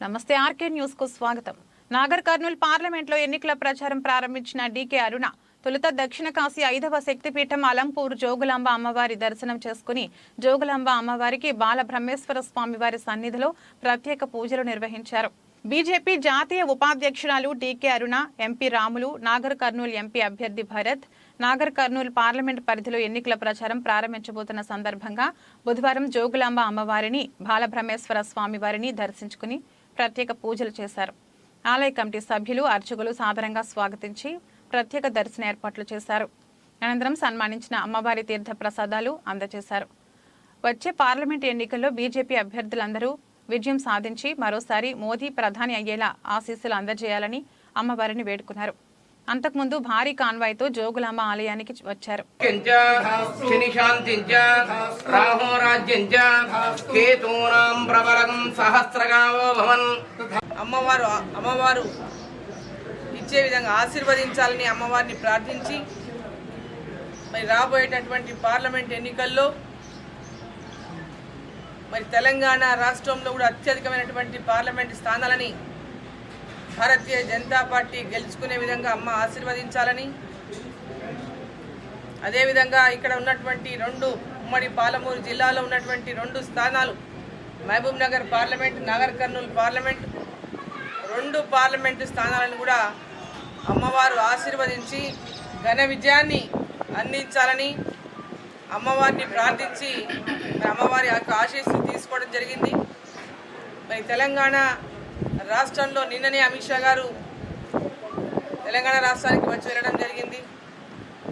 నమస్తే ఆర్కే న్యూస్కు స్వాగతం. నాగర్ కర్నూల్ పార్లమెంట్లో ఎన్నికల ప్రచారం ప్రారంభించిన డీకే అరుణ తొలుత దక్షిణ కాశీ ఐదవ శక్తిపీఠం అలంపూర్ జోగులాంబ అమ్మవారి దర్శనం చేసుకుని జోగులాంబ అమ్మవారికి బాల బ్రహ్మేశ్వర స్వామివారి సన్నిధిలో ప్రత్యేక పూజలు నిర్వహించారు. బీజేపీ జాతీయ ఉపాధ్యక్షురాలు DK Aruna MP Ramulu Nagarkurnool MP అభ్యర్థి భరత్ నాగర్ కర్నూల్ పార్లమెంట్ పరిధిలో ఎన్నికల ప్రచారం ప్రారంభించబోతున్న సందర్భంగా బుధవారం జోగులాంబ అమ్మవారిని బాలబ్రహ్మేశ్వర స్వామివారిని దర్శించుకుని ప్రత్యేక పూజలు చేశారు. ఆలయ కమిటీ సభ్యులు అర్చకులు సాదరంగా స్వాగతించి ప్రత్యేక దర్శన ఏర్పాట్లు చేశారు. అనంతరం సన్మానించిన అమ్మవారి తీర్థ ప్రసాదాలు అందజేశారు. వచ్చే పార్లమెంట్ ఎన్నికల్లో బీజేపీ అభ్యర్థులందరూ విజయం సాధించి మరోసారి మోదీ ప్రధాని అయ్యేలా ఆశీస్సులు అందజేయాలని అమ్మవారిని వేడుకున్నారు. అంతకుముందు భారీ కాన్వాయ్తో జోగులాంబ ఆలయానికి వచ్చారు. అమ్మవారు అమ్మవారు ఇచ్చే విధంగా ఆశీర్వదించాలని అమ్మవారిని ప్రార్థించి మరి రాబోయేటటువంటి పార్లమెంట్ ఎన్నికల్లో మరి తెలంగాణ రాష్ట్రంలో కూడా అత్యధికమైనటువంటి పార్లమెంట్ స్థానాలని భారతీయ జనతా పార్టీ గెలుచుకునే విధంగా అమ్మ ఆశీర్వదించాలని. అదేవిధంగా ఇక్కడ ఉన్నటువంటి రెండు ఉమ్మడి పాలమూరు జిల్లాలో ఉన్నటువంటి రెండు స్థానాలు Mahabubnagar parliament Nagarkurnool parliament రెండు పార్లమెంటు స్థానాలను కూడా అమ్మవారు ఆశీర్వదించి ఘన విజయాన్ని అందించాలని అమ్మవారిని ప్రార్థించి మరి అమ్మవారి యొక్క ఆశీస్సులు తీసుకోవడం జరిగింది. మరి తెలంగాణ రాష్ట్రంలో నిన్ననే అమిత్ షా గారు తెలంగాణ రాష్ట్రానికి వచ్చి వెళ్ళడం జరిగింది.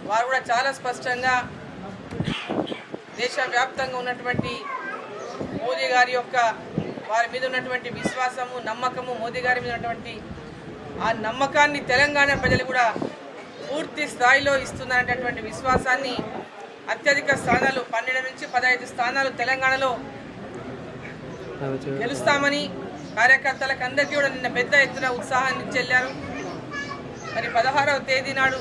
వారు కూడా చాలా స్పష్టంగా దేశవ్యాప్తంగా ఉన్నటువంటి మోదీ గారి యొక్క వారి మీద ఉన్నటువంటి విశ్వాసము నమ్మకము మోదీ గారి మీద ఉన్నటువంటి ఆ నమ్మకాన్ని తెలంగాణ ప్రజలు కూడా పూర్తి స్థాయిలో ఇస్తున్నటువంటి విశ్వాసాన్ని అత్యధిక స్థానాలు పన్నెండు నుంచి పదహైదు స్థానాలు తెలంగాణలో గెలుస్తామని కార్యకర్తలకు అందరికీ కూడా నిన్న పెద్ద ఎత్తున ఉత్సాహాన్ని చెల్లారు. మరి పదహారవ తేదీ నాడు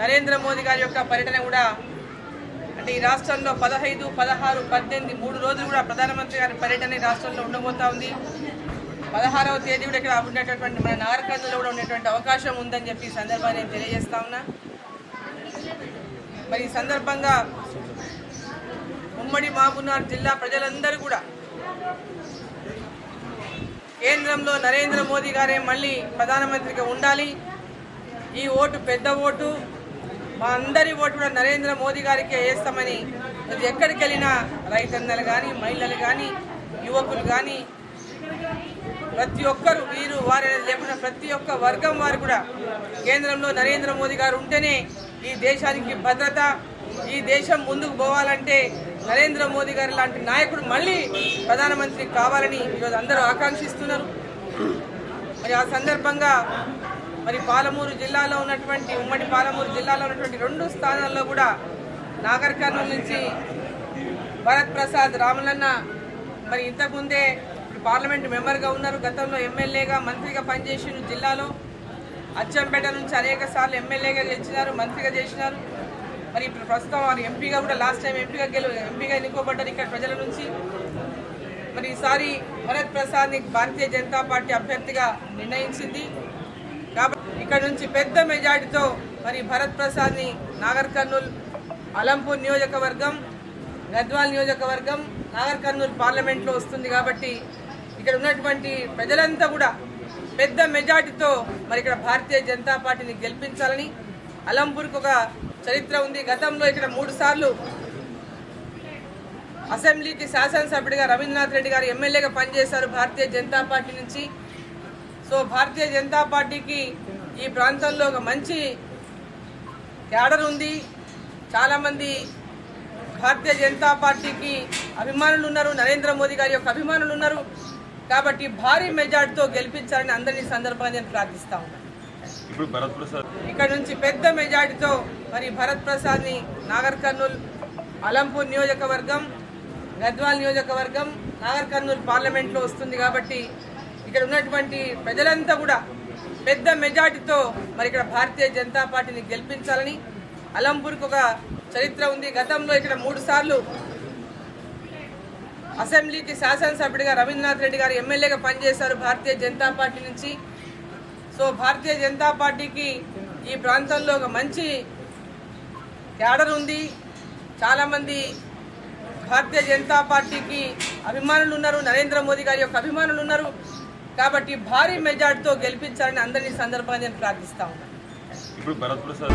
నరేంద్ర మోదీ గారి యొక్క పర్యటన కూడా అంటే ఈ రాష్ట్రంలో పదహైదు పదహారు పద్దెనిమిది మూడు రోజులు కూడా ప్రధానమంత్రి గారి పర్యటన ఈ రాష్ట్రంలో ఉండబోతా ఉంది. పదహారవ తేదీ కూడా ఇక్కడ ఉండేటటువంటి మన నాగరికతలో కూడా ఉండేటువంటి అవకాశం ఉందని చెప్పి ఈ సందర్భాన్ని నేను తెలియజేస్తా ఉన్నా. మరి ఈ సందర్భంగా ఉమ్మడి మహబూబ్నగర్ జిల్లా ప్రజలందరూ కూడా కేంద్రంలో నరేంద్ర మోదీ గారే మళ్ళీ ప్రధానమంత్రిగా ఉండాలి. ఈ ఓటు పెద్ద ఓటు. మా అందరి ఓటు కూడా నరేంద్ర మోదీ గారికే వేస్తామని. అది ఎక్కడికి వెళ్ళినా రైతన్నలు కానీ మహిళలు కానీ యువకులు కానీ ప్రతి ఒక్కరు వీరు వారి లేకుండా ప్రతి ఒక్క వర్గం వారు కూడా కేంద్రంలో నరేంద్ర మోదీ గారు ఉంటేనే ఈ దేశానికి భద్రత ఈ దేశం ముందుకు పోవాలంటే నరేంద్ర మోదీ గారి లాంటి నాయకుడు మళ్ళీ ప్రధానమంత్రి కావాలని ఈరోజు అందరూ ఆకాంక్షిస్తున్నారు. మరి ఆ సందర్భంగా మరి పాలమూరు జిల్లాలో ఉన్నటువంటి ఉమ్మడి పాలమూరు జిల్లాలో ఉన్నటువంటి రెండు స్థానాల్లో కూడా నాగర్ కర్నూలు నుంచి భరత్ ప్రసాద్ రాములన్న మరి ఇంతకుముందే ఇప్పుడు పార్లమెంట్ మెంబర్గా ఉన్నారు. గతంలో ఎమ్మెల్యేగా మంత్రిగా పనిచేసిన జిల్లాలో. అచ్చంపేట నుంచి అనేక సార్లు ఎమ్మెల్యేగా గెలిచినారు మంత్రిగా చేసినారు. మరి ఇప్పుడు ప్రస్తుతం వారు ఎంపీగా కూడా లాస్ట్ టైం ఎంపీగా గెలు ఎంపీగా ఎన్నుకోబడ్డారు ఇక్కడ ప్రజల నుంచి. మరి ఈసారి భరత్ ప్రసాద్ని భారతీయ జనతా పార్టీ అభ్యర్థిగా నిర్ణయించింది. కాబట్టి ఇక్కడ నుంచి పెద్ద మెజార్టీతో మరి భరత్ ప్రసాద్ని నాగర్ కర్నూల్ అలంపూర్ నియోజకవర్గం గద్వాల్ నియోజకవర్గం నాగర్ కర్నూలు పార్లమెంట్లో వస్తుంది కాబట్టి ఇక్కడ ఉన్నటువంటి ప్రజలంతా కూడా పెద్ద మెజార్టీతో మరి ఇక్కడ భారతీయ జనతా పార్టీని గెలిపించాలని అలంపూర్కి ఒక చరిత్ర ఉంది. గతంలో ఇక్కడ మూడు సార్లు అసెంబ్లీకి శాసనసభ్యుడిగా రవీంద్రనాథ్ రెడ్డి గారు ఎమ్మెల్యేగా పనిచేశారు భారతీయ జనతా పార్టీ నుంచి. సో భారతీయ జనతా పార్టీకి ఈ ప్రాంతంలో ఒక మంచి క్యాడర్ ఉంది. చాలామంది భారతీయ జనతా పార్టీకి అభిమానులు ఉన్నారు. నరేంద్ర మోదీ గారి యొక్క అభిమానులు ఉన్నారు. కాబట్టి భారీ మెజార్టీతో గెలిపించాలని అందరినీ సందర్భంగా నేను ప్రార్థిస్తా ఉన్నాను. ఇప్పుడు భరత్ ప్రసాద్. ఇక్కడ నుంచి పెద్ద మెజార్టీతో మరి భరత్ ప్రసాద్ని నాగర్ కర్నూల్ అలంపూర్ నియోజకవర్గం గద్వాల్ నియోజకవర్గం నాగర్ కర్నూల్ పార్లమెంట్లో వస్తుంది కాబట్టి ఇక్కడ ఉన్నటువంటి ప్రజలంతా కూడా పెద్ద మెజార్టీతో మరి ఇక్కడ భారతీయ జనతా పార్టీని గెలిపించాలని అలంపూర్కి ఒక చరిత్ర ఉంది. గతంలో ఇక్కడ మూడు సార్లు అసెంబ్లీకి శాసనసభ్యుడిగా రవీంద్రనాథ్ రెడ్డి గారు ఎమ్మెల్యేగా పనిచేశారు భారతీయ జనతా పార్టీ నుంచి. సో భారతీయ జనతా పార్టీకి ఈ ప్రాంతంలో ఒక మంచి క్యాడర్ ఉంది. చాలామంది భారతీయ జనతా పార్టీకి అభిమానులు ఉన్నారు. నరేంద్ర మోదీ గారి యొక్క అభిమానులు ఉన్నారు. కాబట్టి భారీ మెజార్టీతో గెలిపించాలని అందరినీ సందర్భంగా నేను ప్రార్థిస్తా ఉన్నాను ఇప్పుడు భరత్ ప్రసాద్.